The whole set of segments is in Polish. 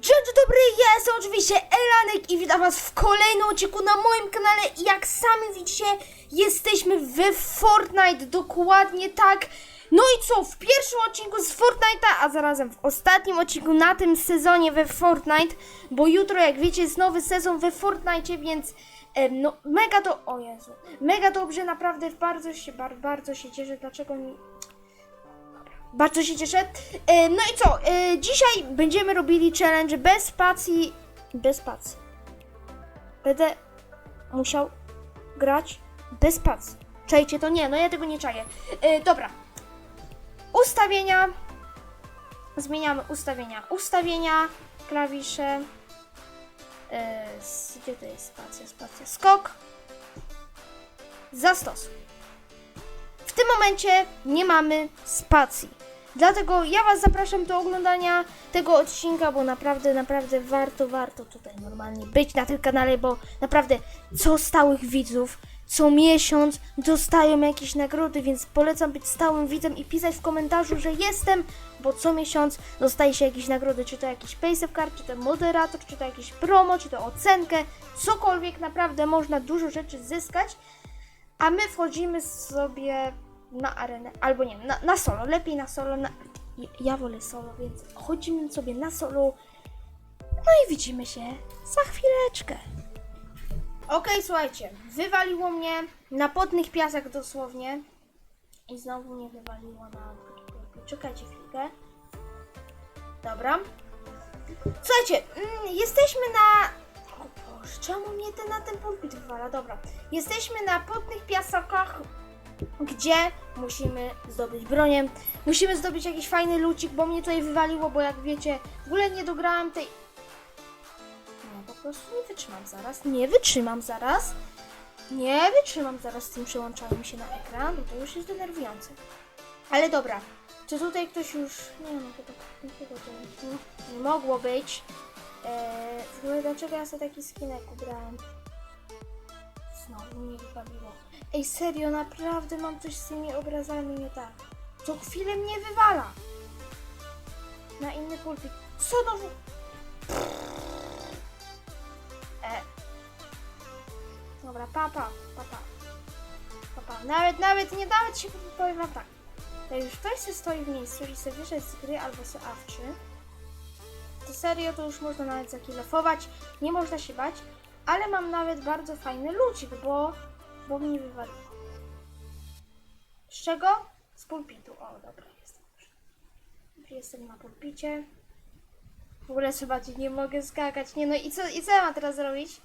Dzień dobry, ja jestem oczywiście Elanek i witam was w kolejnym odcinku na moim kanale i jak sami widzicie, jesteśmy w Fortnite, dokładnie tak. No i co, w pierwszym odcinku z Fortnite'a, a zarazem w ostatnim odcinku na tym sezonie we Fortnite, bo jutro, jak wiecie, jest nowy sezon we Fortnite, więc no mega to, o Jezu, mega dobrze, naprawdę bardzo się, bar, bardzo się cieszę, dlaczego mi... Bardzo się cieszę. E, No i co? E, Dzisiaj będziemy robili challenge bez spacji. Bez spacji. Będę musiał grać bez spacji. Czajcie to? Nie, no ja tego nie czaję. E, Dobra. Ustawienia. Zmieniamy ustawienia. Ustawienia. Klawisze. Gdzie to jest spacja? Spacja. Skok. Zastosuj. W tym momencie nie mamy spacji. Dlatego ja Was zapraszam do oglądania tego odcinka, bo naprawdę, naprawdę warto, warto tutaj normalnie być na tym kanale, bo naprawdę co stałych widzów, co miesiąc dostają jakieś nagrody, więc polecam być stałym widzem i pisać w komentarzu, że jestem, bo co miesiąc dostaje się jakieś nagrody, czy to jakiś paysafe card, czy to moderator, czy to jakieś promo, czy to ocenkę, cokolwiek, naprawdę można dużo rzeczy zyskać. A my wchodzimy sobie na arenę, albo nie, na, na solo, lepiej na solo, na, ja- wolę solo, więc chodzimy sobie na solo, no i widzimy się za chwileczkę. Okej, słuchajcie, wywaliło mnie na potnych piasach dosłownie i znowu mnie wywaliło na... Czekajcie chwilkę. Dobra. Słuchajcie, mm, jesteśmy na... O Boże, czemu mnie ten na ten pulpit wywala? Dobra. Jesteśmy na potnych piasokach, gdzie musimy zdobyć bronię. Musimy zdobyć jakiś fajny lucik, bo mnie tutaj wywaliło, bo jak wiecie, w ogóle nie dograłam tej... No, po prostu nie wytrzymam zaraz. Nie wytrzymam zaraz. Nie wytrzymam zaraz z tym przełączaniem się na ekran, bo to już jest denerwujące. Ale dobra, czy tutaj ktoś już... Nie no, to nie, nie mogło być. Eee, w ogóle dlaczego ja sobie taki skinek ubrałam? Znowu mnie wybawiło. Ej, serio, naprawdę mam coś z tymi obrazami nie tak. Co chwilę mnie wywala. Na inny pulpit. Co znowu? E. Dobra, papa, papa. Papa. Nawet, nawet, nie nawet się powiem tak. Jak już ktoś se stoi w miejscu i se wyszedł z gry albo se awczy, to serio to już można nawet zakilofować, nie można się bać, ale mam nawet bardzo fajny lucik, bo, bo mnie wywaliło. Z czego? Z pulpitu. O, dobra, jestem już. Jestem na pulpicie. W ogóle zobaczcie, nie mogę skakać. Nie no i co, i co ja mam teraz zrobić?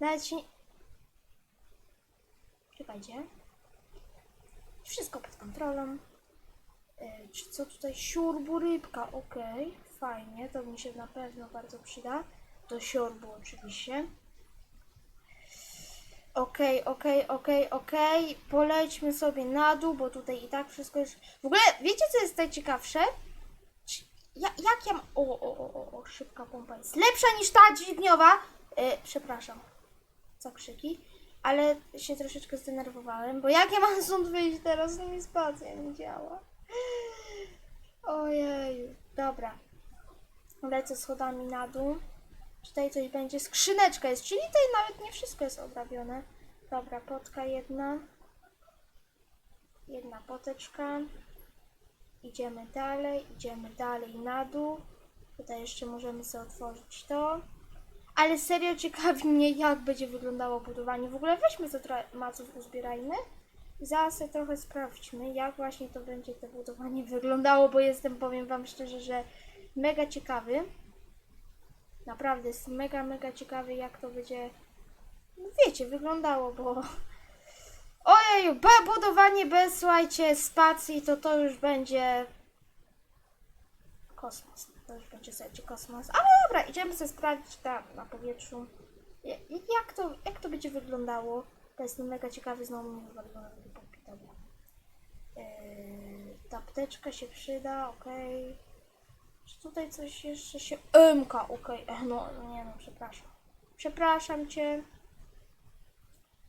Nawet się. Czekajcie. Wszystko pod kontrolą. E, czy co tutaj? Siurbu rybka, okej. Fajnie, to mi się na pewno bardzo przyda. Do siorbu oczywiście. Okej, okej, okej, okej. Polećmy sobie na dół, bo tutaj i tak wszystko jest... W ogóle, wiecie co jest najciekawsze? Ja, jak ja... o, o, o, o, szybka pompa jest lepsza niż ta dźwigniowa. E, przepraszam za krzyki, ale się troszeczkę zdenerwowałem, bo jak ja mam stąd wyjść teraz, no mi spacja nie działa. Ojej, dobra. Lecę schodami na dół. Tutaj coś będzie. Skrzyneczka jest, czyli tutaj nawet nie wszystko jest obrabione. Dobra, potka jedna. Jedna poteczka. Idziemy dalej, idziemy dalej na dół. Tutaj jeszcze możemy sobie otworzyć to. Ale serio ciekawi mnie, jak będzie wyglądało budowanie. W ogóle weźmy trochę maców, uzbierajmy. I zaraz trochę sprawdźmy, jak właśnie to będzie to budowanie wyglądało, bo jestem, powiem Wam szczerze, że mega ciekawy. Naprawdę jest mega, mega ciekawy, jak to będzie, no wiecie, wyglądało, bo... Ojeju, be, budowanie bez, słuchajcie, spacji, to to już będzie... Kosmos. To już będzie, słuchajcie, kosmos. Ale dobra, idziemy sobie sprawdzić tam, na powietrzu. Ja- Jak to, jak to będzie wyglądało? To jest mega ciekawy, znowu mnie wywaliło na tego popitowa. Yy, ta apteczka się przyda, okej. Czy tutaj coś jeszcze się... MK, okej. E, No, no nie no, przepraszam. Przepraszam cię.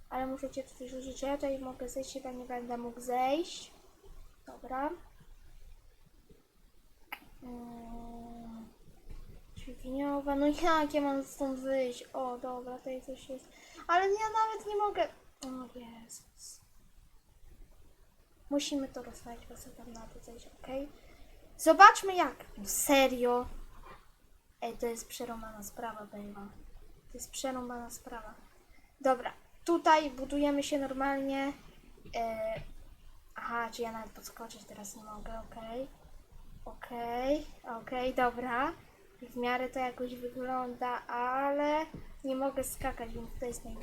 Ale muszę cię tutaj rzucić. Ja tutaj mogę zejść, chyba nie będę mógł zejść. Dobra. Mm, dźwigniowa. No jak ja mam stąd wyjść? O, dobra, tutaj coś jest. Ale ja nawet nie mogę. O Jezus. Musimy to rozwalić, bo sobie tam na to zejść, okej? Zobaczmy jak. No serio? Ej, to jest przerąbana sprawa, wam. To jest przerąbana sprawa. Dobra, tutaj budujemy się normalnie. E... Aha, czy ja nawet podskoczyć teraz nie mogę, okej. Okej, okej, dobra. W miarę to jakoś wygląda, ale nie mogę skakać, więc to jest naj...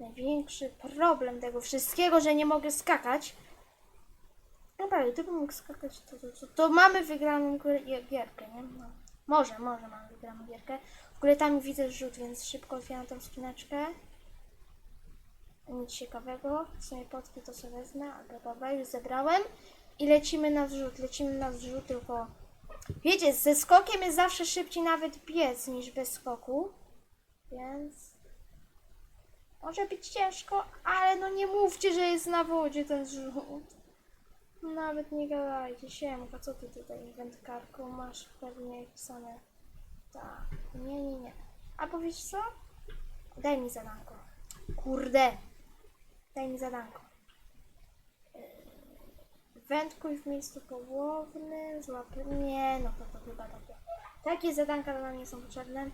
największy problem tego wszystkiego, że nie mogę skakać. Naprawdę, gdybym mógł skakać, to, to, to, to mamy wygraną gier- gierkę, nie? No. Może, może mamy wygraną gierkę. W ogóle tam widzę rzut, więc szybko otwieram tą skrzyneczkę. Nic ciekawego. W sumie potki to sobie wezmę, ale dobra, już zebrałem. I lecimy na zrzut, lecimy na zrzut, tylko... Wiecie, ze skokiem jest zawsze szybciej nawet biec niż bez skoku. Więc... Może być ciężko, ale no nie mówcie, że jest na wodzie ten zrzut. Nawet nie gadajcie, siemka, co ty tutaj wędkarką masz pewnie pisane? Tak, nie, nie, nie. A powiedz co? Daj mi zadanko. Kurde. Daj mi zadanko. Yy, Wędkuj w miejscu połownym, złap... Nie, no to, to chyba takie. Takie zadanka dla mnie są potrzebne.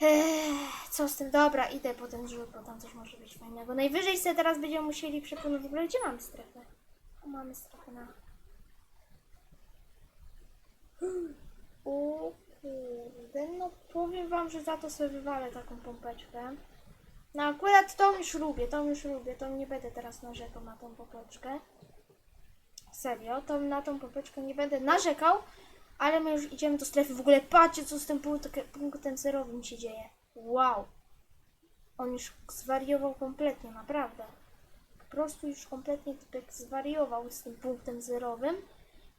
Ech, co z tym? Dobra, idę po ten rzut, bo tam coś może być fajnego. Najwyżej sobie teraz będziemy musieli przepłynąć. W ogóle gdzie mamy strefę? O, mamy strefę na... O kurde, no powiem wam, że za to sobie wywalę taką pompeczkę. No akurat tą już lubię, tą już lubię, tą nie będę teraz narzekał na tą pompeczkę. Serio, tą, na tą pompeczkę nie będę narzekał, ale my już idziemy do strefy. W ogóle patrzcie, co z tym punktem, punktem zerowym się dzieje. Wow. On już zwariował kompletnie, naprawdę. Prostu już kompletnie typek zwariował z tym punktem zerowym.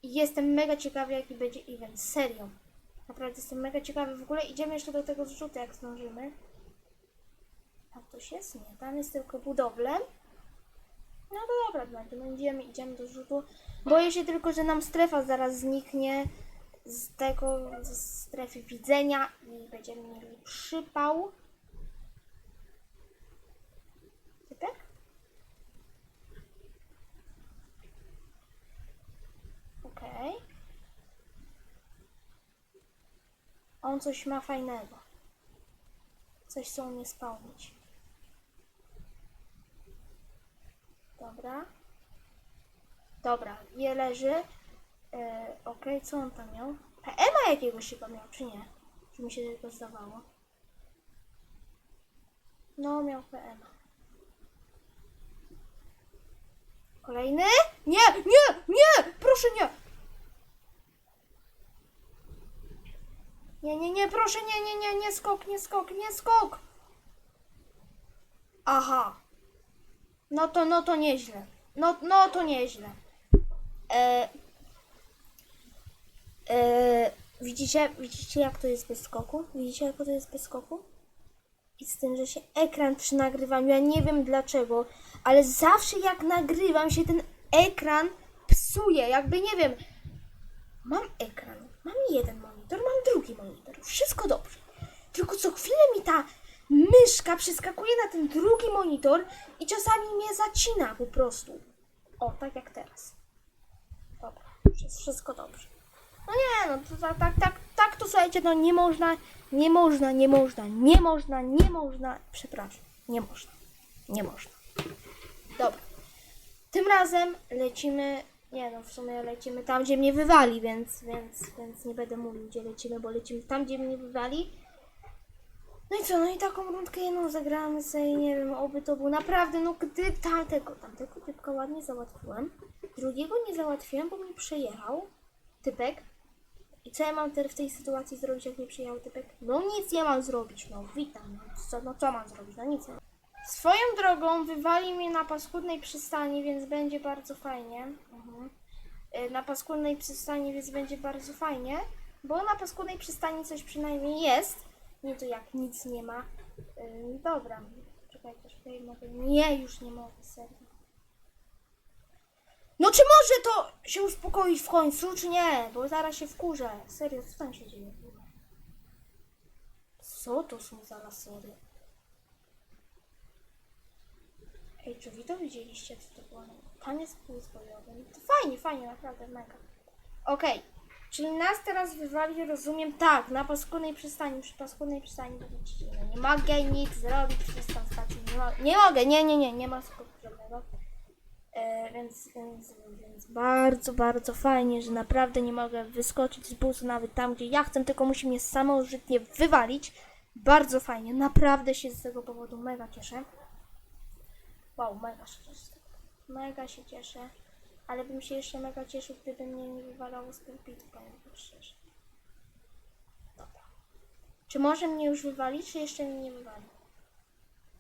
I jestem mega ciekawy, jaki będzie event. Serio. Naprawdę jestem mega ciekawy. W ogóle idziemy jeszcze do tego zrzutu, jak zdążymy. Tam ktoś jest? Nie. Tam jest tylko budowle. No to dobra, będzie. No idziemy, idziemy do zrzutu. Boję się tylko, że nam strefa zaraz zniknie z tego, ze strefy widzenia i będziemy mieli przypał. Typek? Okej. On coś ma fajnego. Coś co umie spełnić. Dobra. Dobra, je leży. E, Okej, co on tam miał? PMA jakiegoś chyba miał, czy nie? Czy mi się tylko zdawało? No, miał PMA. Kolejny? Nie, nie, nie! Proszę nie! Nie, nie, nie, proszę, nie, nie, nie, nie skok, nie skok, nie skok! Aha. No to, no to nieźle. No, no to nieźle. E, e, widzicie, widzicie jak to jest bez skoku? Widzicie jak to jest bez skoku? I z tym, że się ekran przy nagrywaniu, ja nie wiem dlaczego, ale zawsze jak nagrywam się ten ekran psuje, jakby nie wiem. Mam ekran, mam jeden monitor, mam drugi monitor, wszystko dobrze. Tylko co chwilę mi ta myszka przeskakuje na ten drugi monitor i czasami mnie zacina po prostu. O, tak jak teraz. Dobra, jest wszystko dobrze. No nie, no to tak, tak, tak, tak to słuchajcie, no nie można, nie można, nie można, nie można, nie można, przepraszam, nie można, nie można. Dobra. Tym razem lecimy, nie no, w sumie lecimy tam, gdzie mnie wywali, więc, więc, więc nie będę mówił, gdzie lecimy, bo lecimy tam, gdzie mnie wywali. No i co, no i taką rundkę jedną zagramy sobie, nie wiem, oby to był naprawdę, no gdy tamtego, tamtego typka ładnie załatwiłem, drugiego nie załatwiłem, bo mi przejechał typek. I co ja mam teraz w tej sytuacji zrobić, jak mi przyjechał typek? No nic nie mam zrobić, no witam, no co, no co mam zrobić, no nic nie mam. Swoją drogą wywali mnie na paskudnej przystani, więc będzie bardzo fajnie. Mhm. Y, Na paskudnej przystani, więc będzie bardzo fajnie, bo na paskudnej przystani coś przynajmniej jest. Nie to jak nic nie ma. Ym, dobra, czekaj, mogę. Nie, już nie mogę, serio. No czy może to się uspokoić w końcu, czy nie? Bo zaraz się wkurzę. Serio, co tam się dzieje? Co to są za lasery? Ej, czy wy to widzieliście, co to było? Taniec półzbojowy. No To fajnie, fajnie, naprawdę mega. Okej, czyli nas teraz wywali, rozumiem, tak, na paskudnej przystani, przy paskudnej przystani będziecie. No nie mogę nic zrobić przez tą stację, nie, mo- nie mogę, nie, nie, nie, nie ma skoku żadnego. E, więc, więc, więc bardzo, bardzo fajnie, że naprawdę nie mogę wyskoczyć z busu nawet tam, gdzie ja chcę, tylko musi mnie samożytnie wywalić. Bardzo fajnie, naprawdę się z tego powodu mega cieszę. Wow, mega się cieszę. Mega się cieszę. Ale bym się jeszcze mega cieszył, gdyby mnie nie wywalało z pulpitu, powiem szczerze. Dobra. Czy może mnie już wywalić, czy jeszcze mnie nie wywali?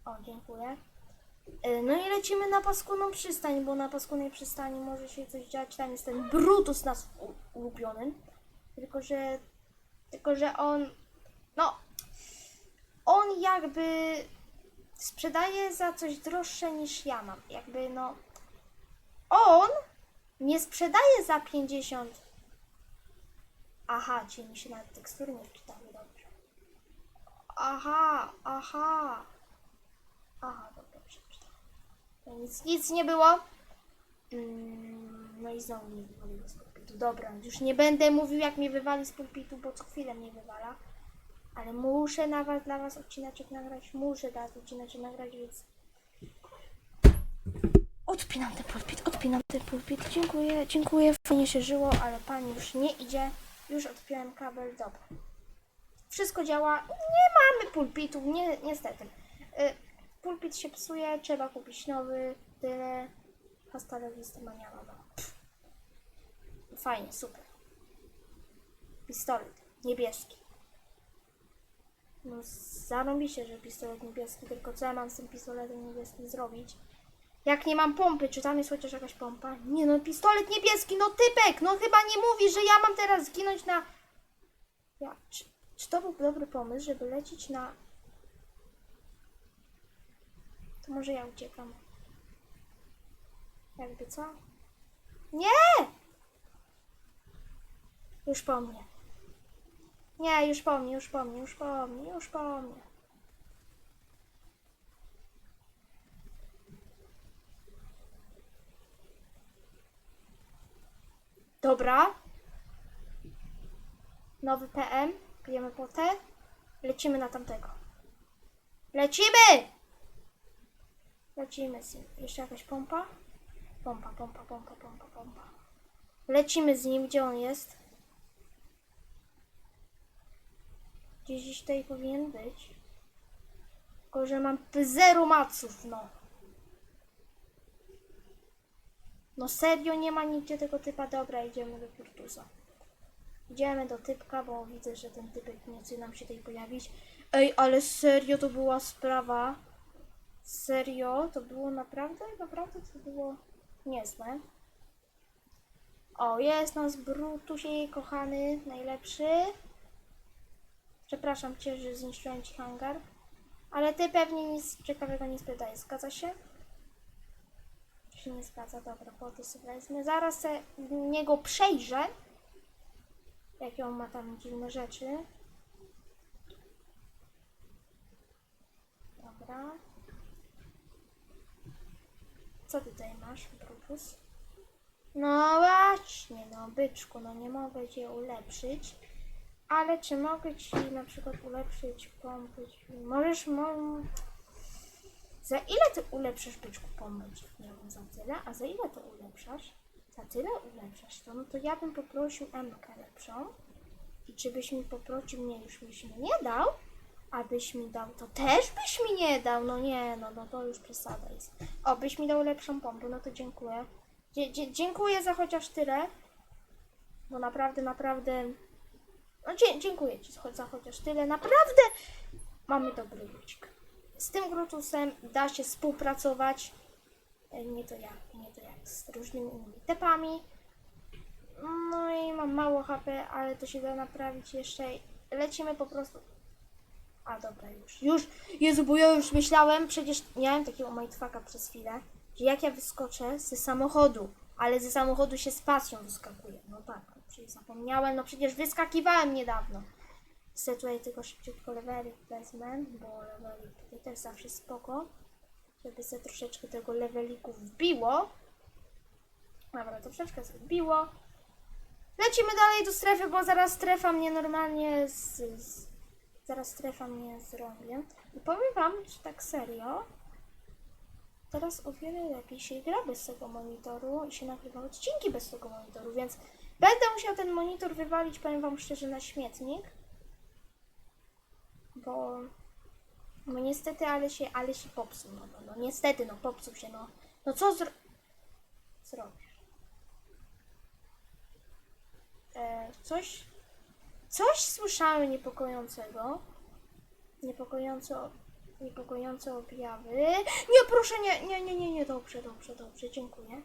O, dziękuję. E, No i lecimy na paskudną przystań, bo na paskudnej przystani może się coś dziać. Tam jest ten Brutus nas u- ulubionym. Tylko, że... Tylko, że on... No... On jakby sprzedaje za coś droższe niż ja mam. Jakby no. On nie sprzedaje za 50. Aha, czyli mi się nawet tekstury nie wczytały dobrze. Aha, aha. Aha, dobra, przeczytałam. To nic, nic nie było. Mm, no i znowu mnie wywaliło z pulpitu. Dobra, już nie będę mówił jak mnie wywali z pulpitu, bo co chwilę mnie wywala. Ale muszę na was, dla was odcineczek nagrać, muszę dla was odcineczek nagrać, więc... Odpinam ten pulpit, odpinam ten pulpit. Dziękuję, dziękuję. Fajnie się żyło, ale pani już nie idzie. Już odpiąłem kabel, dobra. Wszystko działa. Nie mamy pulpitu, nie, niestety. Y, pulpit się psuje, trzeba kupić nowy, tyle. Hasta la vista maniana. Fajnie, super. Pistolet, niebieski. No zarąbiście, że pistolet niebieski, tylko co ja mam z tym pistoletem niebieskim zrobić? Jak nie mam pompy, czy tam jest chociaż jakaś pompa? Nie no, pistolet niebieski, no typek, no chyba nie mówi, że ja mam teraz zginąć na... Ja, czy, czy to był dobry pomysł, żeby lecieć na... To może ja uciekam. Jakby co? Nie! Już po mnie. Nie, już po mnie, już po mnie, już po mnie, już po mnie. Dobra. Nowy PM. Bijemy potę. Lecimy na tamtego. Lecimy! Lecimy z nim. Jeszcze jakaś pompa? Pompa, pompa, pompa, pompa, pompa. Lecimy z nim. Gdzie on jest? Gdzieś tutaj powinien być. Tylko, że mam zero maców, no. No serio, nie ma nigdzie tego typa. Dobra, idziemy do Pirtusa. Idziemy do typka, bo widzę, że ten typek nie chce nam się tutaj pojawić. Ej, ale serio to była sprawa. Serio, to było naprawdę, naprawdę to było niezłe. O, jest nas Brutusie, kochany, najlepszy. Przepraszam cię, że zniszczyłem ci hangar. Ale ty pewnie nic ciekawego nie sprzedaje, zgadza się? się nie zgadza, dobra, poty sobie wezmę. Zaraz se niego przejrzę. Jakie on ma tam dziwne rzeczy. Dobra. Co tutaj masz, Brutus? No właśnie, no byczku, no nie mogę cię ulepszyć. Ale czy mogę ci na przykład ulepszyć pompę? Możesz, mo za ile ty ulepszasz byczku? Nie wiem, za tyle. A za ile to ulepszasz? Za tyle ulepszasz to, no to ja bym poprosił MK lepszą. I czy byś mi poprosił, nie, już byś mi nie dał, a byś mi dał, to też byś mi nie dał, no nie, no, no to już przesada jest. O, byś mi dał lepszą pompę, no to dziękuję. Dzie dziękuję za chociaż tyle, bo naprawdę, naprawdę, no dzie dziękuję Ci za chociaż tyle, naprawdę mamy dobry ludzik. Z tym Grutusem da się współpracować, E, nie to jak, nie to jak z różnymi innymi tepami. No i mam mało HP, ale to się da naprawić jeszcze. Lecimy po prostu. A dobra, już. Już, Jezu, bo ja już myślałem, przecież miałem takiego mindfucka przez chwilę, że jak ja wyskoczę ze samochodu, ale ze samochodu się z pasją wyskakuje. No tak, no przecież zapomniałem, no przecież wyskakiwałem niedawno. Chcę tutaj tylko szybciutko levelik wezmę, bo levelik tutaj też zawsze spoko. Żeby sobie troszeczkę tego leveliku wbiło. Dobra, troszeczkę wbiło. Lecimy dalej do strefy, bo zaraz strefa mnie normalnie z... z zaraz strefa mnie zrobię. I powiem wam, że tak serio, teraz o wiele lepiej się gra bez tego monitoru i się nagrywa odcinki bez tego monitoru, więc będę musiał ten monitor wywalić, powiem wam szczerze, na śmietnik. Bo, no niestety, ale się, ale się popsuł, no, no, no niestety, no popsuł się, no, no co zro... zrobisz? E, coś, coś słyszałem niepokojącego, niepokojąco, niepokojące objawy. Nie, proszę, nie, nie, nie, nie, nie, dobrze, dobrze, dobrze, dziękuję.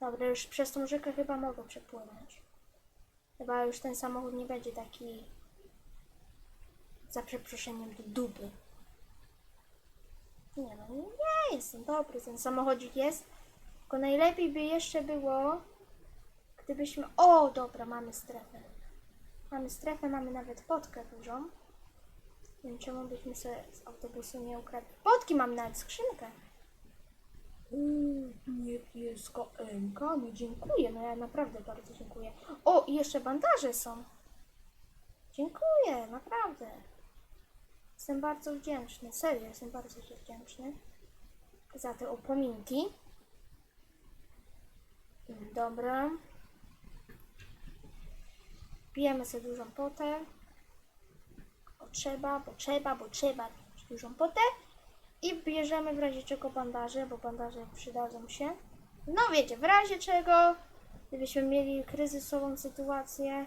Dobra, już przez tą rzekę chyba mogę przepłynąć. Chyba już ten samochód nie będzie taki, za przeproszeniem, do dupy. Nie no, nie, jestem dobry, ten samochodzik jest. Tylko najlepiej by jeszcze było, gdybyśmy... O, dobra, mamy strefę. Mamy strefę, mamy nawet podkę dużą. Wiem, czemu byśmy sobie z autobusu nie ukradli. Podki mam nawet skrzynkę. Niebieska MK, no dziękuję, no ja naprawdę bardzo dziękuję. O, i jeszcze bandaże są. Dziękuję, naprawdę. Jestem bardzo wdzięczny, serio, jestem bardzo wdzięczny za te upominki. Dobra. Pijemy sobie dużą potę. Trzeba, bo trzeba, bo trzeba dużą potę. I bierzemy w razie czego bandaże, bo bandaże przydadzą się. No wiecie, w razie czego, gdybyśmy mieli kryzysową sytuację,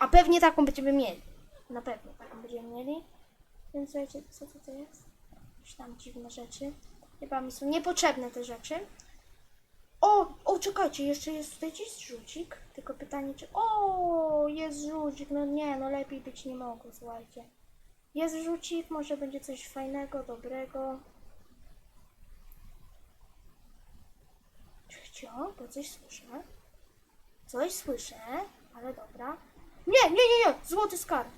a pewnie taką będziemy mieli. Na pewno taką będziemy mieli. Więc słuchajcie, co tutaj jest? Jakieś tam dziwne rzeczy. Chyba mi są niepotrzebne te rzeczy. O, o, czekajcie, jeszcze jest tutaj gdzieś rzucik. Tylko pytanie, czy... O, jest rzucik. No nie, no lepiej być nie mogło, słuchajcie. Jest rzucik, może będzie coś fajnego, dobrego. Cio, bo coś słyszę. Coś słyszę, ale dobra. Nie, nie, nie, nie, złoty skarb.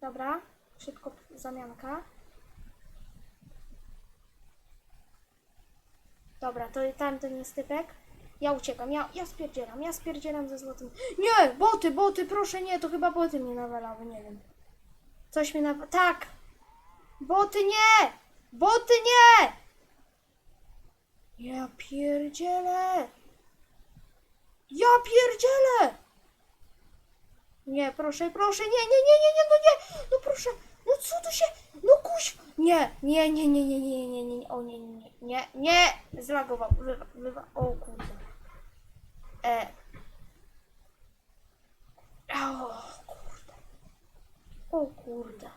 Dobra, szybko zamianka. Dobra, to tamten jest typek. Ja uciekam, ja, ja spierdzielam, ja spierdzielam ze złotym. Nie, boty, boty, proszę nie, to chyba boty mnie nawalały, nie wiem. Coś mnie nawalały. Tak! Boty nie! Boty nie! Ja pierdzielę! Ja pierdzielę! Nie, proszę, proszę, nie, nie, nie, nie, nie, no nie! No proszę, no co tu się... No kuś... Nie, nie, nie, nie, nie, nie, nie, nie, o nie, nie, nie, nie, zlagował, wywa, wywa, o kurde. E. O kurde. O kurde.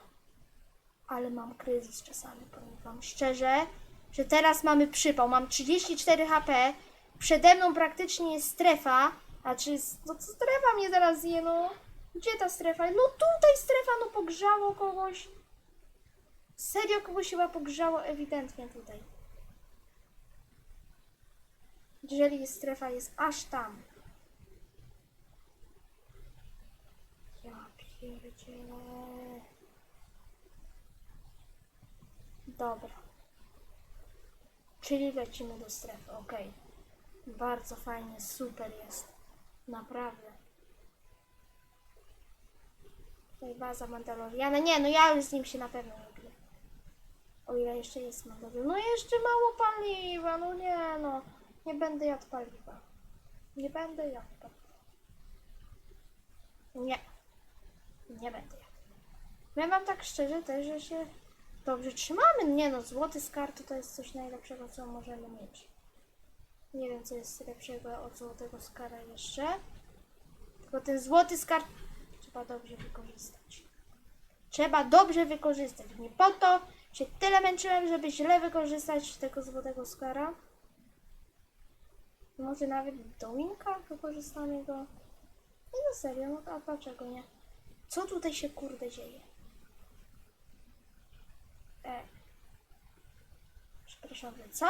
Ale mam kryzys czasami, powiem wam szczerze, że teraz mamy przypał, mam 34 HP, przede mną praktycznie jest strefa, a czy, no co strefa mnie zaraz zje, no. Gdzie ta strefa? No tutaj strefa, no pogrzało kogoś. Serio kogoś chyba pogrzało ewidentnie tutaj. Jeżeli strefa, jest aż tam. Ja pierdzielę. Dobra. Czyli lecimy do strefy, okej. Bardzo fajnie, super jest. Naprawdę. Tutaj baza Mandaloriana. Nie, no ja już z nim się na pewno nie biję. O ile jeszcze jest Mandalorian. No jeszcze mało paliwa, no nie no. Nie będę jadł paliwa. Nie będę jadł paliwa. Nie. Nie będę jadł. Ja wam tak szczerze też, że się dobrze trzymamy. Nie no, złoty skarb to jest coś najlepszego, co możemy mieć. Nie wiem, co jest lepszego od złotego skara jeszcze. Tylko ten złoty skarb trzeba dobrze wykorzystać. Trzeba dobrze wykorzystać. Nie po to się tyle męczyłem, żeby źle wykorzystać tego złotego skara. Może nawet do winka wykorzystamy go. Nie no serio, no a dlaczego nie? Co tutaj się kurde dzieje? E. Przepraszam, co?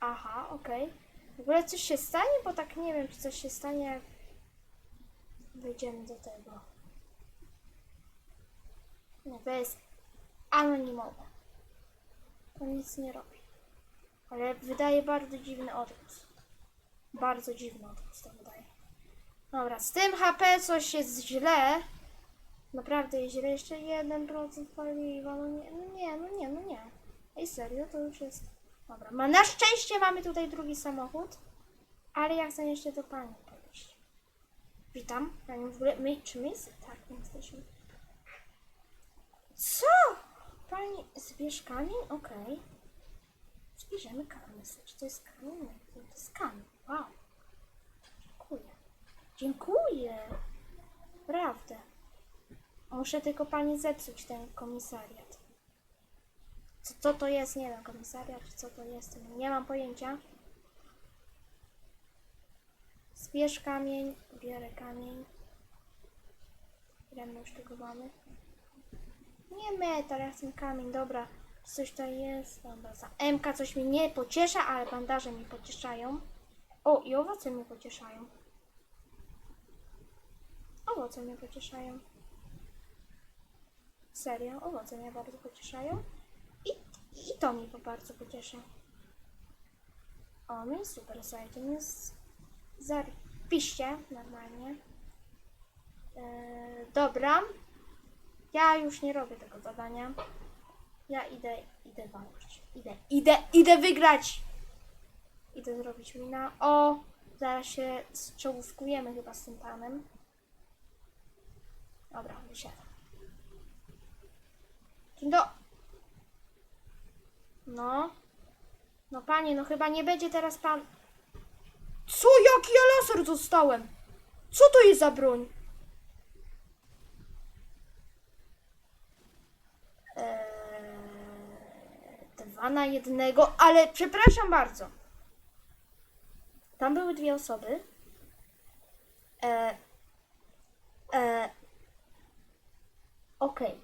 Aha, okej. W ogóle coś się stanie, bo tak nie wiem, czy coś się stanie, jak wejdziemy do tego. Nie, to jest anonimowe. To nic nie robi. Ale wydaje bardzo dziwny odgłos. Bardzo dziwny odgłos to wydaje. Dobra, z tym HP coś jest źle. Naprawdę jest źle. Jeszcze 1% paliwa. No nie, no nie, no nie, no nie. Ej, serio, to już jest... Dobra, ma, na szczęście mamy tutaj drugi samochód. Ale ja chcę jeszcze do pani podejść. Witam. Pani w ogóle... My, czy my jest... Tak, my jesteśmy. Co? Pani zbierz kamień? Okej. Zbierzemy kamień. Czy to jest? Nie, to jest kamień. Wow. Dziękuję. Dziękuję. Prawda. Muszę tylko pani zepsuć ten komisariat. Co, co to jest? Nie wiem, komisariat, co to jest? Nie mam pojęcia. Zbierz kamień, biorę kamień. Ile my już tego mamy? Nie metal, ja chcę kamień, dobra. Coś tutaj jest, dobra. MK coś mnie nie pociesza, ale bandaże mnie pocieszają. O, i owoce mnie pocieszają. Owoce mnie pocieszają. Serio, owoce mnie bardzo pocieszają. I, i to mnie bardzo pociesza. O, no i super site, jest zapiście normalnie. Eee, dobra. Ja już nie robię tego zadania. Ja idę, idę walczyć. Idę, idę, idę wygrać! Idę zrobić mina. O! Zaraz się zczołówkujemy chyba z tym panem. Dobra, wysiadam. Dzień do... No. No panie, no chyba nie będzie teraz pan... Co? Jaki ja laser dostałem? Co to jest za broń? Eee, dwa na jednego, ale przepraszam bardzo. Tam były dwie osoby. Eee, eee, Okej.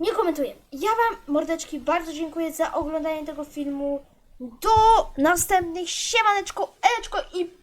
Nie komentuję. Ja Wam, mordeczki, bardzo dziękuję za oglądanie tego filmu. Do następnych. Siemaneczko, eleczko i